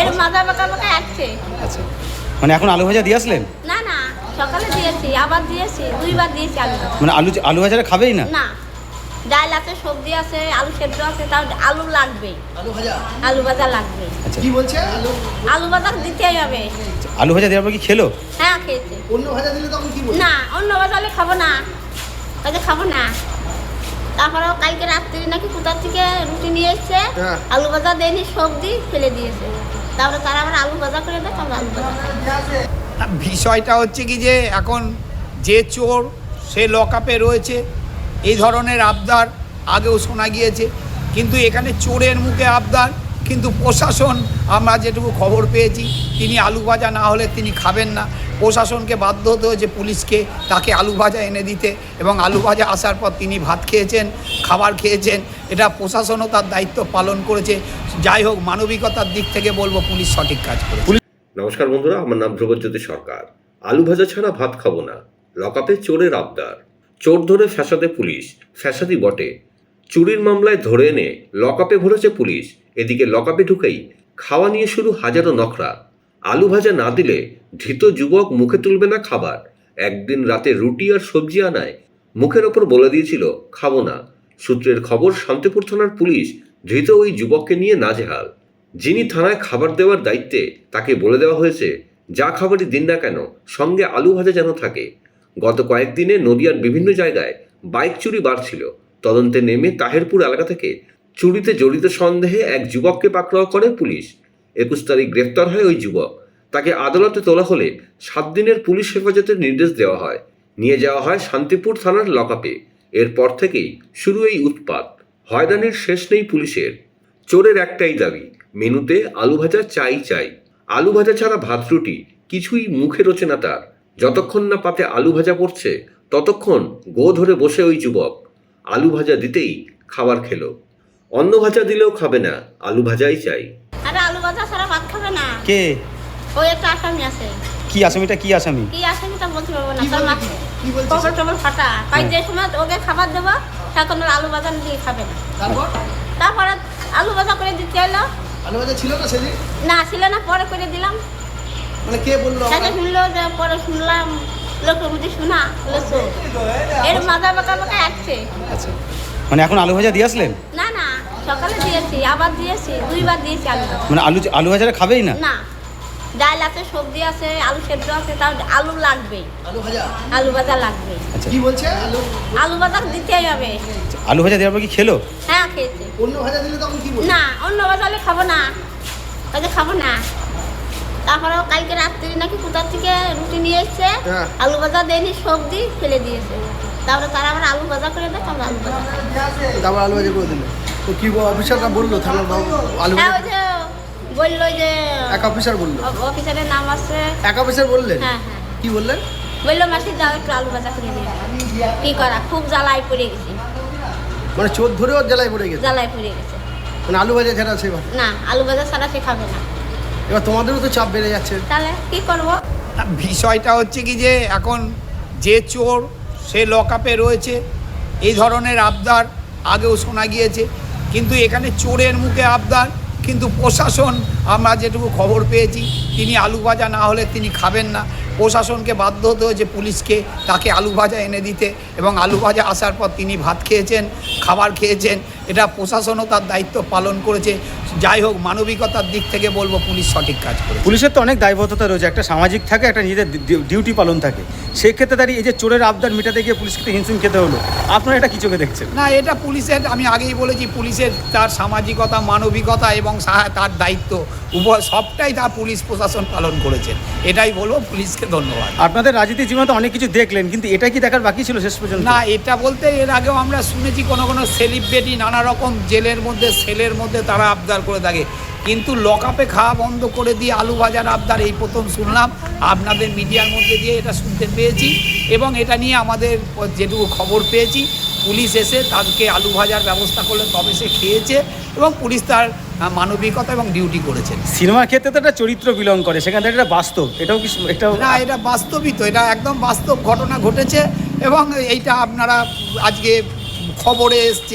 এর বাঁকা বাঁকা আসছে আচ্ছা। মানে এখন আলু ভাজা দিয়ে আসলেন? না না সকালে দিয়েছি আবার দিয়েছি দুইবার দিয়েছি আলু মানে আলু আলু ভাজাটা খাবেই না? না ডাল আছে সবজি আছে আলু সেদ্ধ আছে তাও আলু লাগবে আলু ভাজা? আলু ভাজা লাগবে আচ্ছা। কি বলছে? আলু? আলু ভাজা দিতেই হবে। আলু ভাজা দেওয়ার পর কি খেলো? হ্যাঁ খেয়েছে। অন্য ভাজা দিলে তখন কি বলছে না অন্য বাজালে খাব না। কাজে খাব না। তারপরেও কালকে রাত্রি নাকি কোথা থেকে রুটি নিয়ে এসছে হ্যাঁ। আলু ভাজা দেয়নি সবজি ফেলে দিয়েছে তারপরে তারা আবার আলু ভাজা করে দেয় তারপরে আলু ভাজা বিষয়টা হচ্ছে কি যে এখন যে চোর সে লকআপে রয়েছে এই ধরনের আবদার আগেও শোনা গিয়েছে কিন্তু এখানে চোরের মুখে আবদার কিন্তু প্রশাসন, আমরা যেটুকু খবর পেয়েছি, তিনি আলু ভাজা না হলে তিনি খাবেন না। প্রশাসনকে বাধ্য হতে হয়েছে পুলিশকে তাকে আলু ভাজা এনে দিতে এবং আলু ভাজা আসার পর তিনি ভাত খেয়েছেন, খাবার খেয়েছেন। এটা প্রশাসনও তার দায়িত্ব পালন করেছে। যাই হোক, মানবিকতার দিক থেকে বলব পুলিশ সঠিক কাজ করেছে। নমস্কার বন্ধুরা, আমার নাম ধ্রুবজ্যোতি সরকার। আলু ভাজা ছাড়া ভাত খাব না। লকাপে চোরের আবদার। চোর ধরে ফ্যাসাদে পুলিশ। ফ্যাসাদি বটে। চুরির মামলায় ধরে এনে লকআপে ভরেছে পুলিশ। এদিকে লকআপে ঢুকেই খাওয়া নিয়ে শুরু হাজারো নখরা। আলু ভাজা না দিলে ধৃত যুবক মুখে তুলবে না খাবার। একদিন রাতে রুটি আর সবজি আনায় মুখের ওপর বলে দিয়েছিল, খাব না। সূত্রের খবর, শান্তিপুর থানার পুলিশ ধৃত ওই যুবককে নিয়ে নাজেহাল। যিনি থানায় খাবার দেওয়ার দায়িত্বে তাকে বলে দেওয়া হয়েছে, যা খাবারই দিন না কেন, সঙ্গে আলু ভাজা যেন থাকে। গত কয়েকদিনে নদিয়ার বিভিন্ন জায়গায় বাইক চুরি বাড়ছিল। তদন্তে নেমে তাহেরপুর এলাকা থেকে চুরিতে জড়িত সন্দেহে এক যুবককে পাকড়াও করে পুলিশ। একুশ তারিখ গ্রেপ্তার হয় ওই যুবক। তাকে আদালতে তোলা হলে সাত দিনের পুলিশ হেফাজতের নির্দেশ দেওয়া হয়। নিয়ে যাওয়া হয় শান্তিপুর থানার লকআপে। এরপর থেকেই শুরু এই উৎপাত। হয়রানির শেষ নেই পুলিশের। চোরের একটাই দাবি, মেনুতে আলু ভাজা চাই চাই। আলু ভাজা ছাড়া ভাত রুটি, কিছুই মুখে রোচে না তার। যতক্ষণ না পাতে আলু ভাজা পড়ছে, ততক্ষণ গো ধরে বসে ওই যুবক। আলু ভাজা দিতেই খাবার খেলো। অন্য ভাজা দিলেও খাবে না আলু ভাজাই চাই। আরে আলু ভাজা ছাড়া ভাত খাবে না। কে? ওই একটা আসামি আছে। কি আসামিটা কি আসামি? কি আসামি তা বলতে পারব না। তার? মাথা কি বলছে? কবর টবর ফাটা। তাই হ্যাঁ। যে সময় ওকে খাবার দেবো তখন আলু ভাজা দিয়ে খাবে না। তারপর? তারপরে আলু ভাজা করে দিতে এলো। আলু ভাজা ছিল না সেদিন? না ছিল না পরে করে দিলাম। মানে কে বলল সেটা শুনলো যে পরে শুনলাম লোকের মধ্যে শোনা লেসু এর মাজা বাঁকা বাঁকা আসছে আচ্ছা। মানে এখন আলু ভাজা দিয়ে আসলেন? না না সকালে দিয়েছি আবার দিয়েছি দুইবার দিয়েছি আলু ভাজা। মানে আলু আলু ভাজাটা খাবেই না? না। ডাল আছে সবজি আছে আলু সেদ্ধ আছে তাও আলু লাগবে আলু ভাজা? আলু ভাজা লাগবে আচ্ছা। কি বলছে? আলু? আলু ভাজা দিতেই হবে। আলু ভাজা দেওয়ার পর কি খেলো? হ্যাঁ খেয়েছে। অন্য ভাজা দিলে তখন কি না অন্য বাজালে খাব না। কাজে খাব না। তারপরেও কালকে রাত্রি নাকি কোথার থেকে রুটি নিয়ে এসছে হ্যাঁ। আলু ভাজা দেয়নি সবজি ফেলে দিয়েছে। তারপরে তারা আবার আলু ভাজা করে দেয় তারপরে আলু ভাজা। তারপর আলু ভাজা করে দিল। তো কি অফিসারটা বলল থানার আলু হ্যাঁ ভাজা? বলল যে এক অফিসার বলল। অফিসারের নাম আছে। এক অফিসার বললেন? হ্যাঁ হ্যাঁ। কি বললেন? বলল মাসি যাও একটু আলু ভাজা করে দিয়ে কি করা খুব জ্বালায় পড়ে গেছি। মানে চোর ধরে ওর জ্বালায় পড়ে গেছে? জ্বালায় পড়ে গেছে। মানে আলু ভাজা ছাড়া সেবার না আলু ভাজা ছাড়া সে খাবে না। এবার তোমাদেরও তো চাপ বেড়ে যাচ্ছে। তাহলে কি করব? বিষয়টা হচ্ছে কি যে এখন যে চোর সে লকআপে রয়েছে এই ধরনের আবদার আগেও শোনা গিয়েছে। কিন্তু এখানে চোরের মুখে আবদার কিন্তু প্রশাসন আমরা যেটুকু খবর পেয়েছি তিনি আলু ভাজা না হলে তিনি খাবেন না। প্রশাসনকে বাধ্য হতে হয়েছে পুলিশকে তাকে আলু ভাজা এনে দিতে এবং আলু ভাজা আসার পর তিনি ভাত খেয়েছেন খাবার খেয়েছেন এটা প্রশাসনও তার দায়িত্ব পালন করেছে। যাই হোক মানবিকতার দিক থেকে বলব পুলিশ সঠিক কাজ করে পুলিশের তো অনেক দায়বদ্ধতা রয়েছে একটা সামাজিক থাকে একটা নিজেদের ডিউটি পালন থাকে। সেই ক্ষেত্রে দাঁড়িয়ে এই যে চোরের আবদার মেটাতে গিয়ে পুলিশকে তো হিমশিম খেতে হলো আপনারা এটা কি চোখে দেখছেন? না এটা পুলিশের আমি আগেই বলেছি পুলিশের তার সামাজিকতা মানবিকতা এবং তার দায়িত্ব উভয় সবটাই তার পুলিশ প্রশাসন পালন করেছেন এটাই বলব পুলিশকে ধন্যবাদ। আপনাদের রাজনীতি জীবনে তো অনেক কিছু দেখলেন কিন্তু এটা কি দেখার বাকি ছিল শেষ পর্যন্ত? না এটা বলতে এর আগেও আমরা শুনেছি কোনো কোনো সেলিব্রিটি নানা রকম জেলের মধ্যে সেলের মধ্যে তারা আবদার করে থাকে। কিন্তু লকআপে খাওয়া বন্ধ করে দিয়ে আলু ভাজার আবদার এই প্রথম শুনলাম। আপনাদের মিডিয়ার মধ্যে দিয়ে এটা শুনতে পেয়েছি এবং এটা নিয়ে আমাদের যেটুকু খবর পেয়েছি পুলিশ এসে তাদেরকে আলু ভাজার ব্যবস্থা করলে তবে সে খেয়েছে এবং পুলিশ তার মানবিকতা এবং ডিউটি করেছেন সিনেমার ক্ষেত্রে তো একটা চরিত্র বিলং করে সেখান থেকে এটা বাস্তব এটাও কি এটাও না এটা বাস্তবিক তো এটা একদম বাস্তব ঘটনা ঘটেছে এবং এইটা আপনারা আজকে খবরে এসছে।